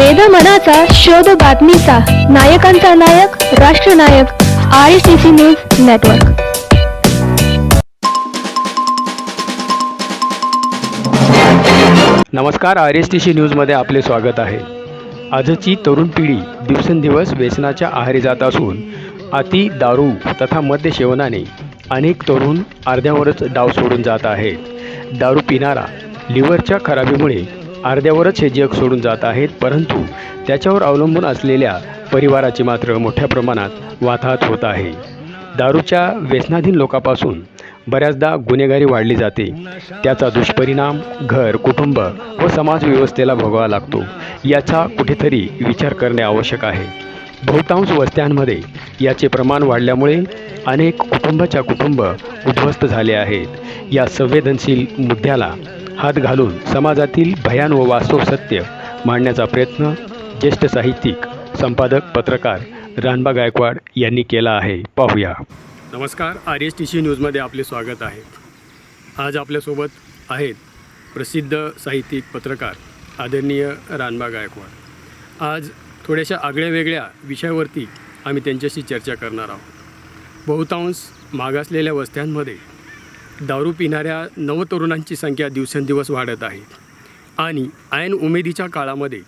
वेद मनाचा शोध बातमीचा. नायकांचा नायक राष्ट्रनायक R C C news network नमस्कार आर एस टी सी न्यूजमध्ये आपले स्वागत आहे. आजची तरुण पिढी दिवसेंदिवस व्यसनाच्या आहारी जात असून अति दारू तथा मद्य सेवनाने अनेक तरुण अर्ध्यावरच डाव सोडून जात आहेत. दारू पिणारा लिव्हरच्या खराबीमुळे अर्ध्यावरच हे जग सोडून जात आहेत परंतु त्याच्यावर अवलंबून असलेल्या परिवाराची मात्र मोठ्या प्रमाणात वाताहत होत आहे. दारूच्या व्यसनाधीन लोकांपासून बऱ्याचदा गुन्हेगारी वाढली जाते. त्याचा दुष्परिणाम घर कुटुंब व समाजव्यवस्थेला भोगावा लागतो. याचा कुठेतरी विचार करणे आवश्यक आहे. बहुतांश वस्त्यांमध्ये याचे प्रमाण वाढल्यामुळे अनेक कुटुंबाच्या कुटुंब उद्ध्वस्त झाले आहेत. या संवेदनशील मुद्द्याला हात घालून समाजातील भयान व वास्तव सत्य मांडण्याचा प्रयत्न ज्येष्ठ साहित्यिक संपादक पत्रकार रानबा गायकवाड यांनी केला आहे. पाहूया. नमस्कार. आर एस टी सी न्यूजमध्ये आपले स्वागत आहे. आज आपल्यासोबत आहेत प्रसिद्ध साहित्यिक पत्रकार आदरणीय रानबा गायकवाड. आज थोड्याशा आगळ्या वेगळ्या विषयावरती आम्ही त्यांच्याशी चर्चा करणार आहोत. बहुतांश मागासलेल्या वस्त्यांमध्ये दारू पिणाऱ्या नवतरुणांची संख्या दिवसेंदिवस वाढत आहे. आणि ऐन उमेदीच्या काळामध्ये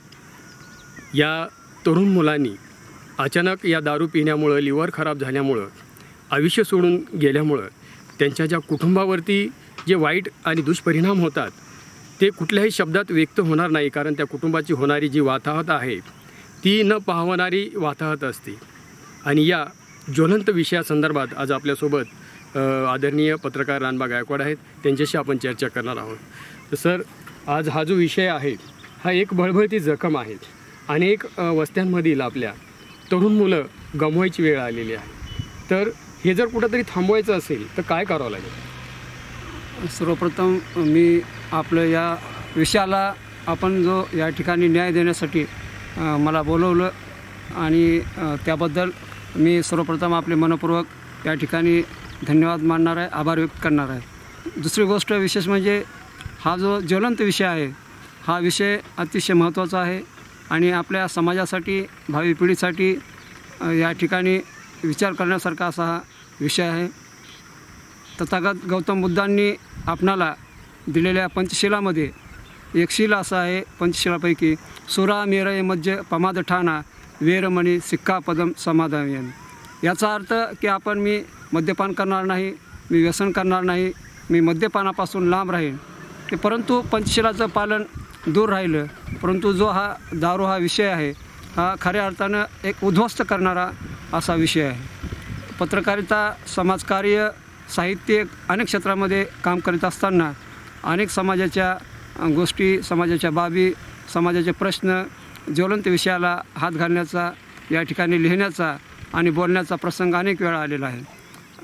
या तरुण मुलांनी अचानक या दारू पिण्यामुळं लिव्हर खराब झाल्यामुळं आयुष्य सोडून गेल्यामुळं त्यांच्या ज्या कुटुंबावरती जे वाईट आणि दुष्परिणाम होतात ते कुठल्याही शब्दात व्यक्त होणार नाही कारण त्या कुटुंबाची होणारी जी वाताहत आहे ती न पाहवणारी वाताहत असते. आणि या ज्वलंत विषयासंदर्भात आज आपल्यासोबत आदरणीय पत्रकार रानबा गायकवाड आहेत. त्यांच्याशी आपण चर्चा करणार आहोत. तर सर आज हा जो विषय आहे हा एक बळबळती जखम आहे. अनेक वस्त्यांमधील आपल्या तरुण मुलं गमवायची वेळ आलेली आहे. तर हे जर कुठंतरी थांबवायचं असेल तर काय करावं लागेल? सर्वप्रथम मी आपलं या विषयाला आपण जो या ठिकाणी न्याय देण्यासाठी मला बोलवलं आणि त्याबद्दल मी सर्वप्रथम आपले मनपूर्वक या ठिकाणी धन्यवाद मानणार आहे आभार व्यक्त करणार आहे. दुसरी गोष्ट विशेष म्हणजे हा जो ज्वलंत विषय आहे हा विषय अतिशय महत्त्वाचा आहे आणि आपल्या समाजासाठी भावी पिढीसाठी या ठिकाणी विचार करण्यासारखा असा हा विषय आहे. तथागत गौतम बुद्धांनी आपणाला दिलेल्या पंचशिलामध्ये एक शिला असा आहे पंचशिलापैकी सुरा मेरय मज्ज पमाद ठाणा वेरमणी सिक्कापदम समाधान याचा अर्थ की आपण मी मद्यपान करणार नाही मी व्यसन करणार नाही मी मद्यपानापासून लांब राहीन. परंतु पंचशिलाचं पालन दूर राहिलं. परंतु जो हा दारू हा विषय आहे हा खऱ्या अर्थानं एक उद्ध्वस्त करणारा असा विषय आहे. पत्रकारिता समाजकार्य साहित्य अनेक क्षेत्रामध्ये काम करीत असताना अनेक समाजाच्या गोष्टी समाजाच्या बाबी समाजाचे प्रश्न ज्वलंत विषयाला हात घालण्याचा या ठिकाणी लिहिण्याचा आणि बोलण्याचा प्रसंग अनेक वेळा आलेला आहे.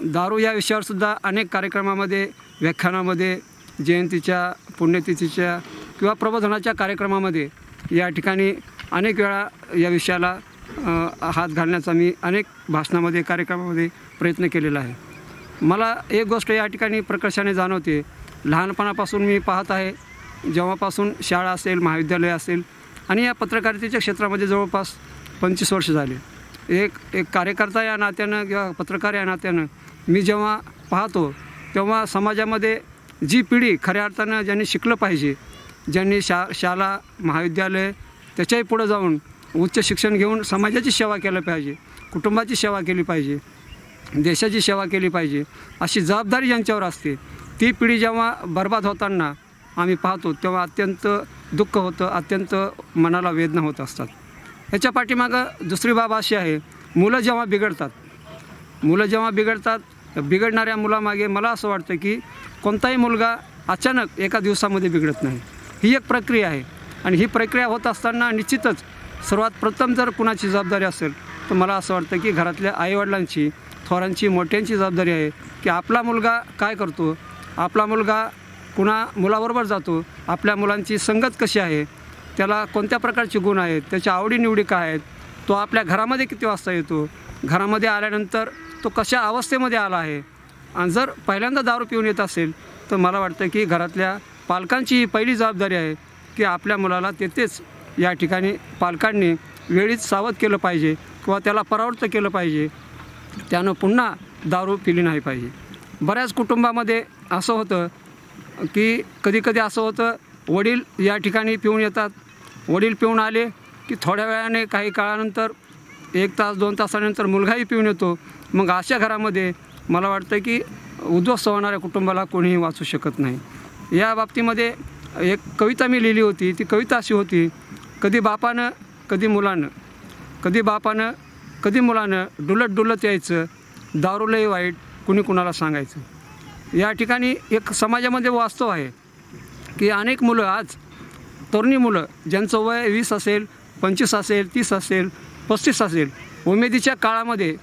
दारू या विषयावरसुद्धा अनेक कार्यक्रमामध्ये व्याख्यानामध्ये जयंतीच्या पुण्यतिथीच्या किंवा प्रबोधनाच्या कार्यक्रमामध्ये या ठिकाणी अनेक वेळा या विषयाला हात घालण्याचा मी अनेक भाषणामध्ये कार्यक्रमामध्ये प्रयत्न केलेला आहे. मला एक गोष्ट या ठिकाणी प्रकर्षाने जाणवते. लहानपणापासून मी पाहत आहे. जेव्हापासून शाळा असेल महाविद्यालय असेल आणि या पत्रकारितेच्या क्षेत्रामध्ये जवळपास पंचवीस वर्ष झाले. एक एक कार्यकर्ता या नात्यानं किंवा पत्रकार या नात्यानं मी जेव्हा पाहतो तेव्हा समाजामध्ये जी पिढी खऱ्या अर्थानं ज्यांनी शिकलं पाहिजे ज्यांनी शा शाळा महाविद्यालय त्याच्याही पुढं जाऊन उच्च शिक्षण घेऊन समाजाची सेवा केलं पाहिजे कुटुंबाची सेवा केली पाहिजे देशाची सेवा केली पाहिजे अशी जबाबदारी ज्यांच्यावर असते ती पिढी जेव्हा बर्बाद होताना आम्ही पाहतो तेव्हा अत्यंत दुःख होतं अत्यंत मनाला वेदना होत असतात. ह्याच्या पाठीमागं दुसरी बाब अशी आहे मुलं जेव्हा बिघडतात मुलं जेव्हा बिघडतात बिघडणाऱ्या मुलामागे मला असं वाटतं की कोणताही मुलगा अचानक एका दिवसामध्ये बिघडत नाही. ही एक प्रक्रिया आहे. आणि ही प्रक्रिया होत असताना निश्चितच सर्वात प्रथम जर कुणाची जबाबदारी असेल तर मला असं वाटतं की घरातल्या आईवडिलांची थोरांची मोठ्यांची जबाबदारी आहे की आपला मुलगा काय करतो? आपला मुलगा कुणा मुलाबरोबर जातो? आपल्या मुलांची संगत कशी आहे? त्याला कोणत्या प्रकारचे गुण आहेत? त्याच्या आवडीनिवडी काय आहेत? तो आपल्या घरामध्ये किती वाजता येतो? घरामध्ये आल्यानंतर तो कशा अवस्थेमध्ये आला आहे? आणि जर पहिल्यांदा दारू पिऊन येत असेल तर मला वाटतं की घरातल्या पालकांची ही पहिली जबाबदारी आहे की आपल्या मुलाला तेथेच या ठिकाणी पालकांनी वेळीच सावध केलं पाहिजे किंवा त्याला परावृत्त केलं पाहिजे. त्यानं पुन्हा दारू पिली नाही पाहिजे. बऱ्याच कुटुंबामध्ये असं होतं की कधीकधी असं होतं वडील या ठिकाणी पिऊन येतात. वडील पिऊन आले की थोड्या वेळाने काही काळानंतर एक तास दोन तासानंतर मुलगाही पिऊन येतो. मग अशा घरामध्ये मला वाटतं की उद्ध्वस्त होणाऱ्या कुटुंबाला कोणीही वाचू शकत नाही. या बाबतीमध्ये एक कविता मी लिहिली होती. ती कविता अशी होती कधी बापानं कधी मुलानं कधी बापानं कधी मुलानं डुलत डुलत यायचं दारूलही वाईट कुणी कुणाला सांगायचं? या ठिकाणी एक समाजामध्ये वास्तव आहे की अनेक मुलं आज तरुणी मुलं ज्यांचं वय वीस असेल पंचवीस असेल तीस असेल पस्तीस असेल. उमेदीच्या काळामध्ये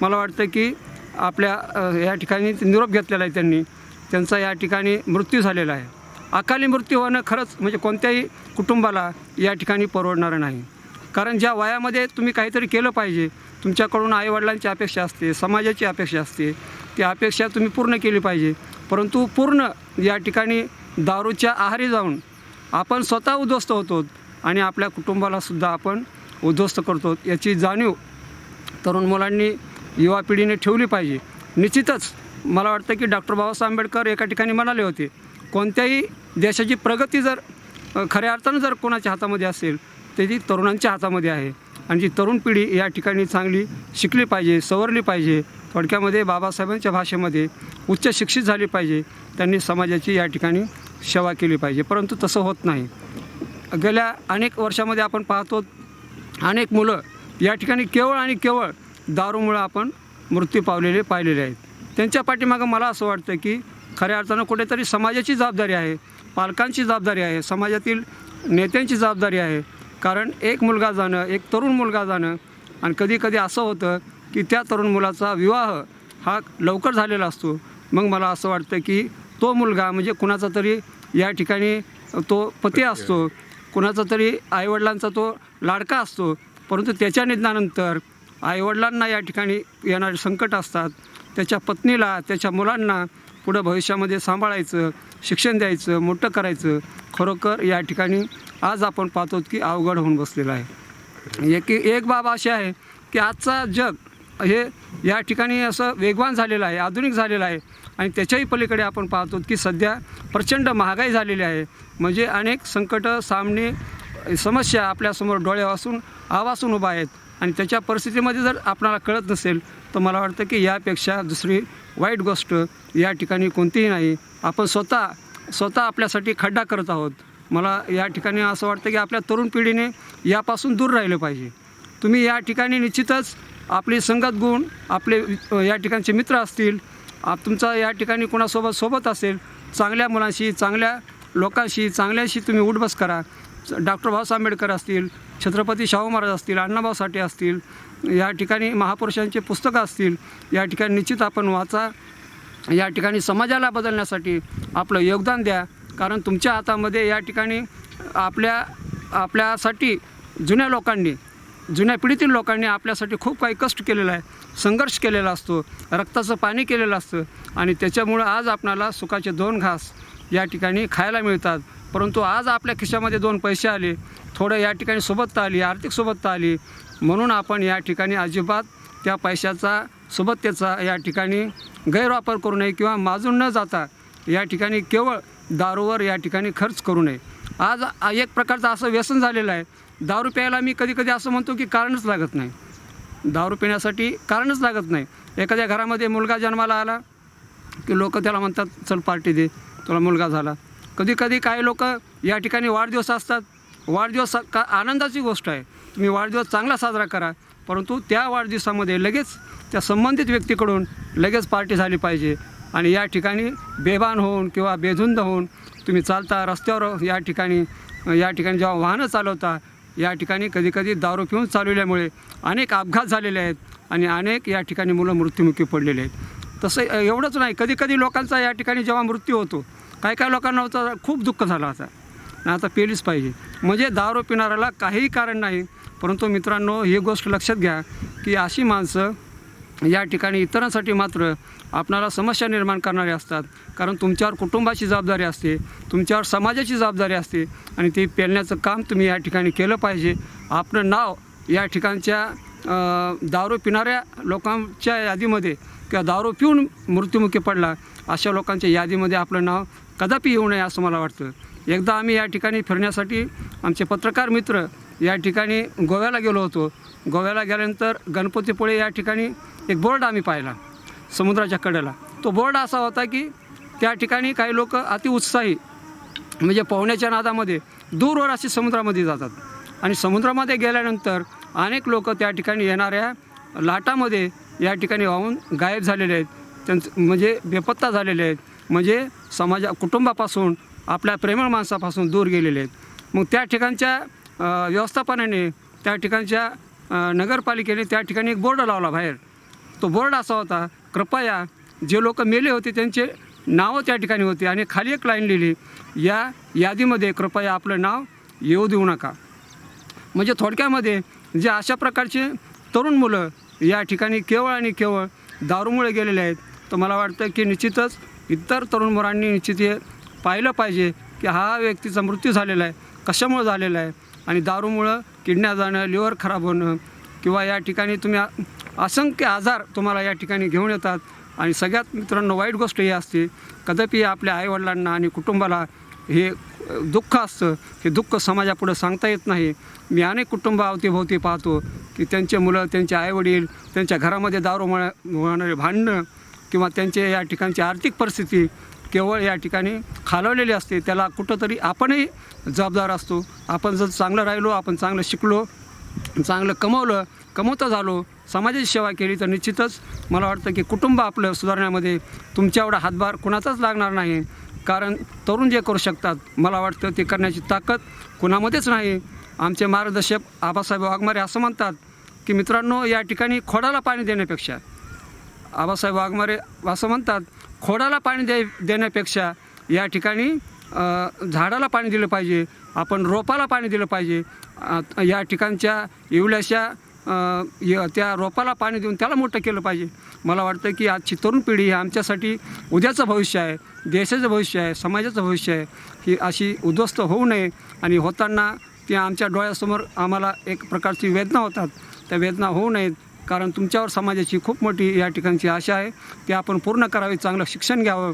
मला वाटतं की आपल्या या ठिकाणी निरोप घेतलेला आहे त्यांनी. त्यांचा या ठिकाणी मृत्यू झालेला आहे. अकाली मृत्यू होणं खरंच म्हणजे कोणत्याही कुटुंबाला या ठिकाणी परवडणारं नाही. कारण ज्या वयामध्ये तुम्ही काहीतरी केलं पाहिजे तुमच्याकडून आईवडिलांची अपेक्षा असते समाजाची अपेक्षा असते ती अपेक्षा तुम्ही पूर्ण केली पाहिजे. परंतु पूर्ण या ठिकाणी दारूच्या आहारी जाऊन आपण स्वतः उद्ध्वस्त होतो आणि आपल्या कुटुंबालासुद्धा आपण उद्ध्वस्त करतो. याची जाणीव तरुण मुलांनी युवा पिढीने ठेवली पाहिजे. निश्चितच मला वाटतं की डॉक्टर बाबासाहेब आंबेडकर एका ठिकाणी म्हणाले होते कोणत्याही देशाची प्रगती जर खऱ्या अर्थानं जर कोणाच्या हातामध्ये असेल तर ती तरुणांच्या हातामध्ये आहे. आणि जी तरुण पिढी या ठिकाणी चांगली शिकली पाहिजे सवरली पाहिजे थोडक्यामध्ये बाबासाहेबांच्या भाषेमध्ये उच्च शिक्षित झाली पाहिजे त्यांनी समाजाची या ठिकाणी सेवा केली पाहिजे. परंतु तसं होत नाही. गेल्या अनेक वर्षामध्ये आपण पाहतो अनेक मुलं या ठिकाणी केवळ आणि केवळ दारूमुळं आपण मृत्यू पावलेले पाहिलेले आहेत. त्यांच्या पाठीमागं मला असं वाटतं की खऱ्या अर्थानं कुठेतरी समाजाची जबाबदारी आहे पालकांची जबाबदारी आहे समाजातील नेत्यांची जबाबदारी आहे. कारण एक मुलगा जाणं एक तरुण मुलगा जाणं आणि कधी कधी असं होतं की त्या तरुण मुलाचा विवाह हा लवकर झालेला असतो. मग मला असं वाटतं की तो मुलगा म्हणजे कुणाचा तरी या ठिकाणी तो पती असतो. कुणाचा तरी आईवडिलांचा तो लाडका असतो. परंतु त्याच्या निधनानंतर आईवडिलांना या ठिकाणी येणारे संकट असतात. त्याच्या पत्नीला त्याच्या मुलांना पुढं भविष्यामध्ये सांभाळायचं शिक्षण द्यायचं मोठं करायचं खरोखर या ठिकाणी आज आपण पाहतो की अवघड होऊन बसलेलं आहे. एक एक बाब अशी आहे की आजचा जग हे या ठिकाणी असं वेगवान झालेलं आहे आधुनिक झालेलं आहे. आणि त्याच्याही पलीकडे आपण पाहतो की सध्या प्रचंड महागाई झालेली आहे. म्हणजे अनेक संकटं सामने समस्या आपल्यासमोर डोळ्यापासून आवासून उभा आहेत. आणि त्याच्या परिस्थितीमध्ये जर आपणाला कळत नसेल तर मला वाटतं की यापेक्षा दुसरी वाईट गोष्ट या ठिकाणी कोणतीही नाही. आपण स्वतः स्वतः आपल्यासाठी खड्डा करत आहोत. मला या ठिकाणी असं वाटतं की आपल्या तरुण पिढीने यापासून दूर राहिलं पाहिजे. तुम्ही या ठिकाणी निश्चितच आपली संगत गुण आपले या ठिकाणचे मित्र असतील आप तुमचा या ठिकाणी कोणासोबत सोबत असेल चांगल्या मुलांशी चांगल्या लोकांशी चांगल्याशी तुम्ही उठबस करा. डॉक्टर बाबासाहेब आंबेडकर असतील छत्रपती शाहू महाराज असतील अण्णाभाऊ साठे असतील या ठिकाणी महापुरुषांचे पुस्तकं असतील या ठिकाणी निश्चित आपण वाचा या ठिकाणी समाजाला बदलण्यासाठी आपलं योगदान द्या. कारण तुमच्या हातामध्ये या ठिकाणी आपल्या आपल्यासाठी जुन्या लोकांनी जुन्या पिढीतील लोकांनी आपल्यासाठी खूप काही कष्ट केलेलं आहे संघर्ष केलेला असतो रक्ताचं पाणी केलेलं असतं आणि त्याच्यामुळं आज आपणाला सुखाचे दोन घास या ठिकाणी खायला मिळतात. परंतु आज आपल्या खिशामध्ये दोन पैसे आले. थोडं या ठिकाणी सुबत्ता आली आर्थिक सुबत्ता आली. म्हणून आपण या ठिकाणी अजिबात त्या पैशाचा सोबततेचा या ठिकाणी गैरवापर करू नये किंवा माजून न जाता या ठिकाणी केवळ दारूवर या ठिकाणी खर्च करू नये. आज एक प्रकारचं असं व्यसन झालेलं आहे. दारू प्यायला मी कधी कधी असं म्हणतो की कारणच लागत नाही. दारू पिण्यासाठी कारणच लागत नाही. एखाद्या घरामध्ये मुलगा जन्माला आला की लोक त्याला म्हणतात चल पार्टी दे. तुला मुलगा झाला. कधी कधी काही लोक या ठिकाणी वाढदिवस असतात. वाढदिवस का आनंदाची गोष्ट आहे. तुम्ही वाढदिवस चांगला साजरा करा. परंतु त्या वाढदिवसामध्ये लगेच त्या संबंधित व्यक्तीकडून लगेच पार्टी झाली पाहिजे. आणि या ठिकाणी बेभान होऊन किंवा बेधुंद होऊन तुम्ही चालता रस्त्यावर या ठिकाणी या ठिकाणी जेव्हा वाहनं चालवता या ठिकाणी कधीकधी दारू पिऊन चालवल्यामुळे अनेक अपघात झालेले आहेत आणि अनेक या ठिकाणी मुलं मृत्युमुखी पडलेले आहेत. तसं एवढंच नाही. कधी कधी लोकांचा या ठिकाणी जेव्हा मृत्यू होतो काही काही लोकांना होता खूप दुःख झालं आता. आता पेलीच पाहिजे. म्हणजे दारू पिणाऱ्याला काहीही कारण नाही परंतु मित्रांनो ही गोष्ट लक्षात घ्या की अशी माणसं या ठिकाणी इतरांसाठी मात्र आपणाला समस्या निर्माण करणारे असतात. कारण तुमच्यावर कुटुंबाची जबाबदारी असते तुमच्यावर समाजाची जबाबदारी असते आणि ती पेलण्याचं काम तुम्ही या ठिकाणी केलं पाहिजे. आपलं नाव या ठिकाणच्या दारू पिणाऱ्या लोकांच्या यादीमध्ये किंवा दारू पिऊन मृत्युमुखी पडला अशा लोकांच्या यादीमध्ये आपलं नाव कदापि येऊ नये असं मला वाटतं. एकदा आम्ही या ठिकाणी फिरण्यासाठी आमचे पत्रकार मित्र या ठिकाणी गोव्याला गेलो होतो. गोव्याला गेल्यानंतर गणपतीपुळे या ठिकाणी एक बोर्ड आम्ही पाहिला समुद्राच्या कडेला. तो बोर्ड असा होता की त्या ठिकाणी काही लोक अतिउत्साही म्हणजे पोहण्याच्या नादामध्ये दूरवर असे समुद्रामध्ये जातात. आणि समुद्रामध्ये गेल्यानंतर अनेक लोक त्या ठिकाणी येणाऱ्या लाटामध्ये या ठिकाणी वाहून गायब झालेले आहेत. त्यांचं म्हणजे बेपत्ता झालेले आहेत. म्हणजे समाजा कुटुंबापासून आपल्या प्रेमळ माणसापासून दूर गेलेले आहेत. मग त्या ठिकाणच्या व्यवस्थापनाने त्या ठिकाणच्या नगरपालिकेने त्या ठिकाणी एक बोर्ड लावला बाहेर. तो बोर्ड असा होता कृपया जे लोक मेले होते त्यांचे नावं त्या ठिकाणी होते आणि खाली एक लाईन लिहिली या यादीमध्ये कृपया आपलं नाव येऊ देऊ नका. म्हणजे थोडक्यामध्ये जे अशा प्रकारचे तरुण मुलं या ठिकाणी केवळ आणि केवळ दारूमुळे गेलेले आहेत. तर मला वाटतं की निश्चितच इतर तरुण मुलांनी निश्चित हे पाहिलं पाहिजे की हा व्यक्तीचा मृत्यू झालेला आहे. कशामुळे झालेला आहे? आणि दारूमुळं किडण्या जाणं लिव्हर खराब होणं किंवा या ठिकाणी तुम्ही असंख्य आजार तुम्हाला या ठिकाणी घेऊन येतात. आणि सगळ्यात मित्रांनो वाईट गोष्ट ही असते कदापि आपल्या आईवडिलांना आणि कुटुंबाला हे दुःख असतं हे दुःख समाजापुढं सांगता येत नाही. मी अनेक कुटुंब अवतीभोवती पाहतो की त्यांचे मुलं त्यांचे आईवडील त्यांच्या घरामध्ये दारू होणारे भांडणं किंवा त्यांचे या ठिकाणची आर्थिक परिस्थिती केवळ या ठिकाणी खालवलेली असते. त्याला कुठंतरी आपणही जबाबदार असतो. आपण जर चांगलं राहिलो आपण चांगलं शिकलो चांगलं कमवलं कमवता झालो समाजाची सेवा केली तर निश्चितच मला वाटतं की कुटुंब आपलं सुधारण्यामध्ये तुमच्या एवढा हातभार कुणाचाच लागणार नाही. कारण तरुण जे करू शकतात मला वाटतं ते करण्याची ताकद कुणामध्येच नाही. आमचे मार्गदर्शक आबासाहेब वाघमारे असं म्हणतात की मित्रांनो या ठिकाणी खोडाला पाणी देण्यापेक्षा आबासाहेब वाघमारे असं म्हणतात खोडाला पाणी दे देण्यापेक्षा या ठिकाणी झाडाला पाणी दिलं पाहिजे. आपण रोपाला पाणी दिलं पाहिजे. या ठिकाणच्या इवल्याशा त्या रोपाला पाणी देऊन त्याला मोठं केलं पाहिजे. मला वाटतं की आजची तरुण पिढी ही आमच्यासाठी उद्याचं भविष्य आहे देशाचं भविष्य आहे समाजाचं भविष्य आहे. ही अशी उद्ध्वस्त होऊ नये आणि होताना ती आमच्या डोळ्यासमोर आम्हाला एक प्रकारची वेदना होतात. त्या वेदना होऊ नयेत. कारण तुमच्यावर समाजाची खूप मोठी या ठिकाणची आशा आहे. ती आपण पूर्ण करावी चांगलं शिक्षण घ्यावं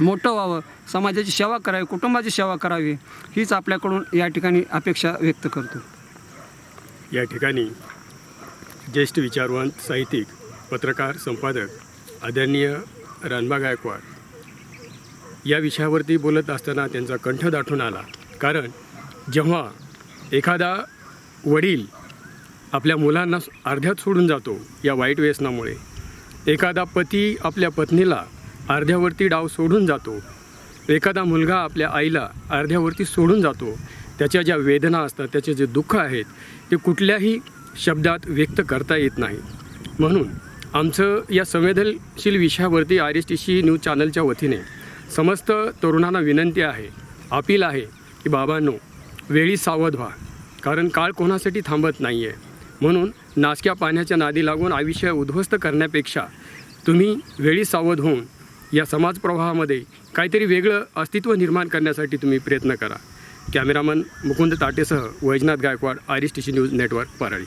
मोठं व्हावं समाजाची सेवा करावी कुटुंबाची सेवा करावी हीच आपल्याकडून या ठिकाणी अपेक्षा व्यक्त करतो. या ठिकाणी ज्येष्ठ विचारवंत साहित्यिक पत्रकार संपादक आदरणीय रानबा गायकवाड. या विषयावरती बोलत असताना त्यांचा कंठ दाटून आला. कारण जेव्हा एखादा वडील आपल्या मुलांना अर्ध्यात सोडून जातो या वाईट व्यसनामुळे एखादा पती आपल्या पत्नीला अर्ध्यावरती डाव सोडून जातो एखादा मुलगा आपल्या आईला अर्ध्यावरती सोडून जातो त्याच्या ज्या वेदना असतात त्याचे जे दुःख आहेत ते कुठल्याही शब्दात व्यक्त करता येत नाही. म्हणून आमचं या संवेदनशील विषयावरती R S T C news चॅनलच्या वतीने समस्त तरुणांना विनंती आहे अपील आहे की बाबांनो वेळी सावध व्हा कारण काळ कोणासाठी थांबत नाही आहे म्हणून नासक्या पाण्याच्या नादी लागून आयुष्य उद्ध्वस्त करण्यापेक्षा तुम्ही वेळी सावध होऊन या समाज प्रवाहामध्ये काहीतरी वेगळं अस्तित्व निर्माण करण्यासाठी तुम्ही प्रयत्न करा. Cameraman Mukund ताटेसह Vaijnath Gaikwad R S T C news network Parli.